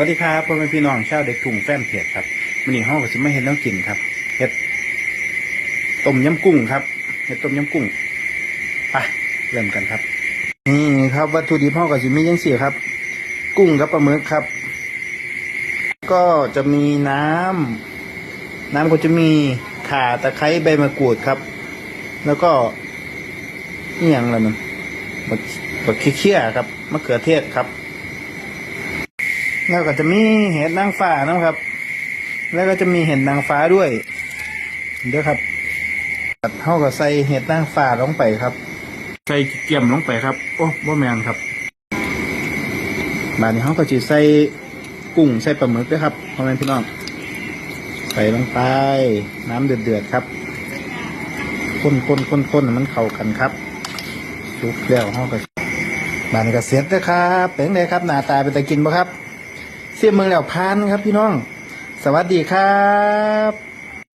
วัสดีครับพ่อแม่พี่น้องชาวเด็กทุ่งแฟนเพจครับวันนี้ห้องก็สิมาเห็ดแล้วกินครับเห็ดต้มยำกุ้งครับเห็ดต้มยำกุ้งไปเริ่มกันครับนี่ครับวัตถุดิบห้องก็สิมียังเสี่ครับ กุ้งกับปลาหมึกครับ ก็จะมีน้ำน้ำก็จะมีข่าตะไคร้ใบมะกรูดครับ แล้วก็นี่ยังอะไรมันบักบักเคี้ยครับมะเขือเทศครับ แล้วก็จะมีเห็ดนางฟ้านะครับ แล้วก็จะมีเห็ดนางฟ้าด้วย เดี๋ยวครับตัดเท่ากับใส่เห็ดนางฟ้าลงไปครับ ใส่เกี่ยมลงไปครับ โอ้บ่แมนครับบานนี้เขาก็จะใส่กุ้งใส่ปลาหมึกด้วยครับพ่อแม่พี่น้อง ใส่ลงไป น้ำเดือดๆครับคนคนคนคนให้มันเข้ากันครับสุกแล้วเขาก็บานนี้ก็เสร็จแล้วครับเป็นไงครับหน้าตาเป็นตะกินบ่ครับ เสียเมืองแล้วพานครับพี่น้อง สวัสดีครับ